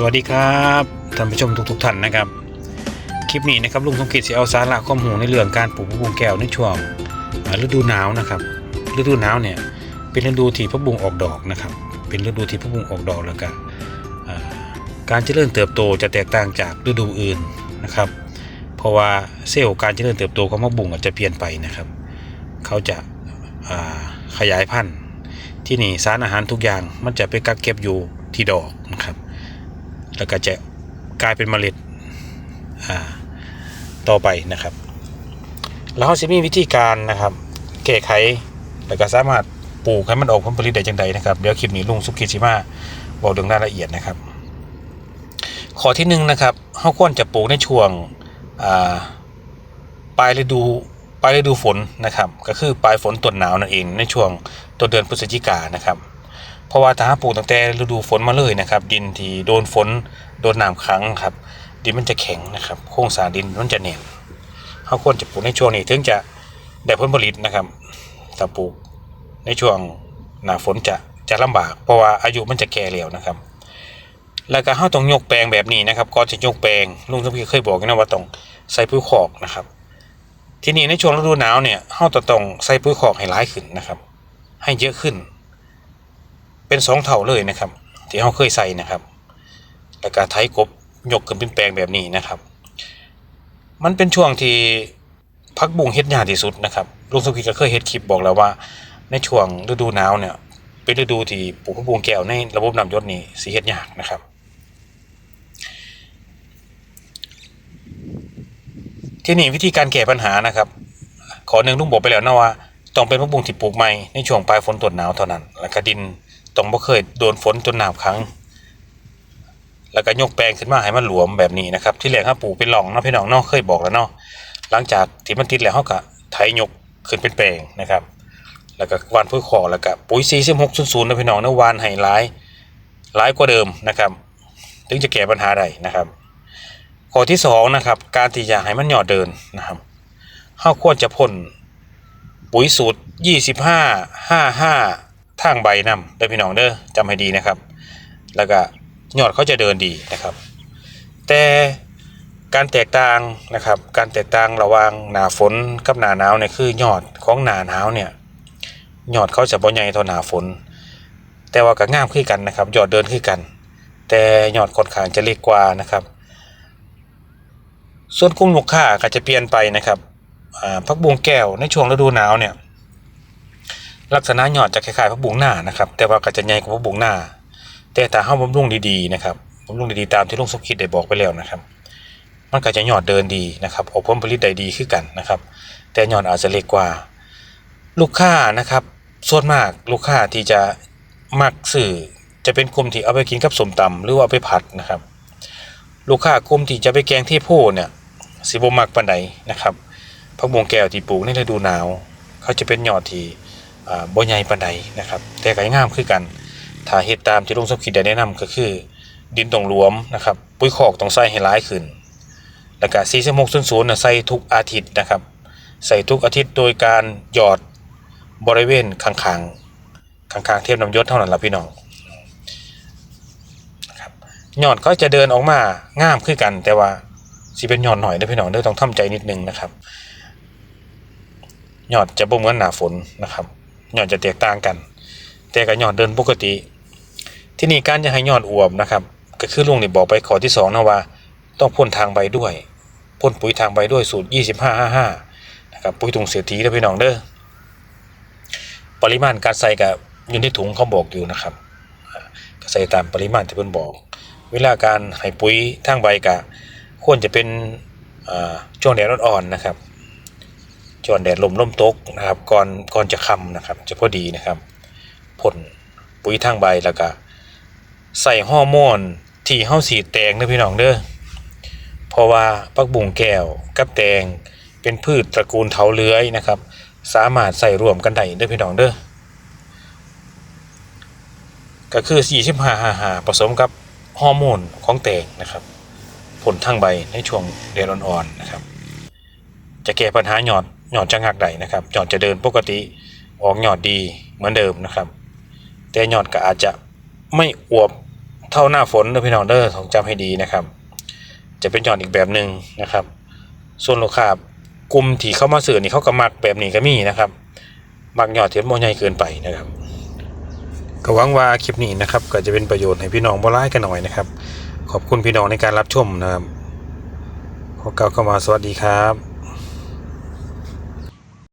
สวัสดีครับท่านผู้ชมทุกๆท่านนะครับ คลิปนี้นะครับลุงสมคิดจะเอาสาระข้อมูลในเรื่องการปลูกพะบุงแก้วในช่วงฤดูหนาวนะครับ ฤดูหนาวเนี่ยเป็นฤดูที่พะบุงออกดอกนะครับ เป็นฤดูที่พะบุงออกดอกแล้วก็อ่าการเจริญเติบโตจะแตกต่างจากฤดูอื่นนะครับ เพราะว่าเซลล์การเจริญเติบโตของมะบุงอาจจะเปลี่ยนไปนะครับ เขาจะาขยายพันธุ์ที่นี่สารอาหารทุกอย่างมันจะไปกักเก็บอยู่ที่ดอกนะครับ แล้วก็จะกลายเป็นเมล็ดต่อไปนะครับ แล้วเราจะมีวิธีการนะครับแก้ไขแล้วก็สามารถปลูกให้มันออกผลผลิตได้จังใดนะครับเดี๋ยวคลิปนี้ลุงสุกิชิมาบอกถึงรายละเอียดนะครับ ข้อที่หนึ่งนะครับเขาควรจะปลูกในช่วงปลายฤดูปลายฤดูฝนนะครับ ก็คือปลายฝนต้นหนาวนั่นเองในช่วงต้นเดือนพฤศจิกานะครับ เพราะว่าถ้าปลูกตั้งแต่ฤดูฝนมาเลยนะครับ ดินที่โดนฝนโดนน้ำขังครับ ดินมันจะแข็งนะครับ โครงสร้างดินมันจะแน่นเขาควรจะปลูกในช่วงนี้ถึงจะได้ผลผลิตนะครับถ้าปลูกในช่วงหน้าฝนจะจะลำบาก เพราะว่าอายุมันจะแก่แล้วนะครับ แล้วก็เขาต้องยกแปลงแบบนี้นะครับก่อนจะยกแปลงลุงสมพีเคยบอกนะว่าต้องใส่ปุ๋ยคอกนะครับ ที่นี่ในช่วงฤดูหนาวเนี่ยเขาจะต้องใส่ปุ๋ยคอกให้ร้ายขึ้นนะครับ ให้เยอะขึ้น เป็นสองเท่าเลยนะครับ ที่เขาเคยใส่นะครับ แล้วก็ไถกบยกขึ้นเป็นแปลงแบบนี้นะครับ มันเป็นช่วงที่พักบุ้งเฮ็ดยากที่สุดนะครับลุงสมคิดก็เคยเฮ็ดคลิปบอกแล้วว่า ในช่วงฤดูหนาวเนี่ย เป็นฤดูที่ปลูกพักบุ้งแก้วในระบบน้ำยศนี่สิเฮ็ดยากนะครับ ที่นี่วิธีการแก้ปัญหานะครับ ขอหนึ่งลุงบอกไปแล้วนะว่า ต้องเป็นพักบุ้งที่ปลูกใหม่ในช่วงปลายฝนต้นหนาวเท่านั้น แล้วก็ดิน ต้องบ่เคยโดนฝนจนหนาวขัง แล้วก็ยกแปลงขึ้นมาให้มันหลวมแบบนี้นะครับ ที่แรกเขาปลูกเป็นหล่องเนาะพี่น้องเนาะเคยบอกแล้วเนาะหลังจากที่มันติดแล้วเขาก็ไถยกขึ้นเป็นแปลงนะครับ แล้วก็วานปุ๋ยขอกแล้วก็ปุ๋ย4600นะพี่น้องนะวานให้หลายหลายกว่าเดิมนะครับ ถึงจะแก้ปัญหาได้นะครับข้อที่สองนะครับการที่จะให้มันหยอดเดินนะครับเขาควรจะพ่นปุ๋ยสูตร 25 55 ทางใบนำเด้อพี่น้องเด้อจำให้ดีนะครับ แล้วก็ยอดเขาจะเดินดีนะครับ แต่การแตกต่างนะครับ การแตกต่างระหว่างหนาฝนกับหนาหนาวเนี่ยคือยอดของหนาหนาวเนี่ยยอดเขาจะบ่ใหญ่เท่าหนาฝน แต่ว่าก็ง่ามขึ้นกันนะครับ ยอดเดินขึ้นกัน แต่ยอดค่อนข้างจะเล็กกว่านะครับ ส่วนกลุ่มลูกค้าก็จะเปลี่ยนไปนะครับพักบุงแก้วในช่วงฤดูหนาวเนี่ย ลักษณะยอดจะคล้ายๆพักบุงหน้านะครับ แต่ว่าก็จะใหญ่กว่าพักบุงหน้า แต่ถ้าเฮาบำรุงดีๆนะครับบำรุงดีๆตามที่ลุงสมคิดได้บอกไปแล้วนะครับ มันก็จะยอดเดินดีนะครับออกผลผลิตได้ดีขึ้นกันนะครับ แต่ยอดอาจจะเล็กกว่า ลูกค้านะครับ ส่วนมากลูกค้าที่จะมักซื้อจะเป็นกลุ่มที่เอาไปกินกับสมตำหรือว่าไปผัดนะครับ ลูกค้ากลุ่มที่จะไปแกงเทโพเนี่ยสิบ่มักปานใดนะครับผักบวงแก้วที่ปลูกในฤดูหนาว เขาจะเป็นยอดที่ บ่ใหญ่ปานใดนะครับ แต่ก็ยังงามคือกันถ้าเฮ็ดตามที่ลุงสมคิดได้แนะนำก็คือ ดินต้องรวมนะครับ ปุ๋ยคอกต้องใส่ให้หลายขึ้น แล้วก็4600น่ะใส่ทุกอาทิตย์นะครับ ใส่ทุกอาทิตย์โดยการหยอดบริเวณข้างๆข้างๆเทียบน้ำยศเท่านั้นละพี่น้องนะครับยอดเขาจะเดินออกมางามขึ้นกัน แต่ว่าสิเป็นหยอดหน่อยนะพี่น้องเด้อต้องทำใจนิดนึงนะครับหยอดจะบ่เหมือนหน้าฝนนะครับ ยอดจะแตกต่างกัน แต่ก็ยอดเดินปกติ ที่นี่การจะให้ยอดอวบนะครับ ก็คือลุงนี่บอกไปข้อที่สองนะว่า ต้องพ่นทางใบด้วยพ่นปุ๋ยทางใบด้วยสูตร 2555นะครับปุ๋ยถุงเศรษฐีนะพี่น้องเด้อปริมาณการใส่กับอยู่ในถุงเขาบอกอยู่นะครับก็ใส่ตามปริมาณที่เพิ่นบอก เวลาการให้ปุ๋ยทางใบกะควรจะเป็นช่วงแดดอ่อนๆนะครับ ช่วงแดดลมลมตกนะครับ ก่อนก่อนจะค่ำนะครับ จะพอดีนะครับพ่นปุ๋ยทางใบแล้วก็ใส่ฮอร์โมนที่เฮาสีแตงเด้อพี่น้องเด้อเพราะว่าปักบุ่งแก้วกับแตงเป็นพืชตระกูลเถาเลื้อยนะครับ สามารถใส่รวมกันได้เด้อพี่น้องเด้อก็คือ4555ผสมกับฮอร์โมนของแตงนะครับ ผลทางใบในช่วงแดดอ่อนๆนะครับ จะแก้ปัญหาหยอด หยอดจะงักได้นะครับหยอดจะเดินปกติออกหยอดดีเหมือนเดิมนะครับ แต่หยอดก็อาจจะไม่อวบเท่าหน้าฝนเด้อพี่น้องเด้อต้องจำให้ดีนะครับ จะเป็นหยอดอีกแบบหนึ่งนะครับ ส่วนลูกค้ากลุ่มที่เข้ามาซื้อนี่เขาก็มักแบบนี้ก็มีนะครับมักยอดเทียมโมใหญ่เกินไปนะครับก็หวังว่าคลิปนี้นะครับ ก็จะเป็นประโยชน์ให้พี่น้องบ่ร้ายกันหน่อยนะครับ ขอบคุณพี่น้องในการรับชมนะครับขอกล่าวเข้ามาสวัสดีครับ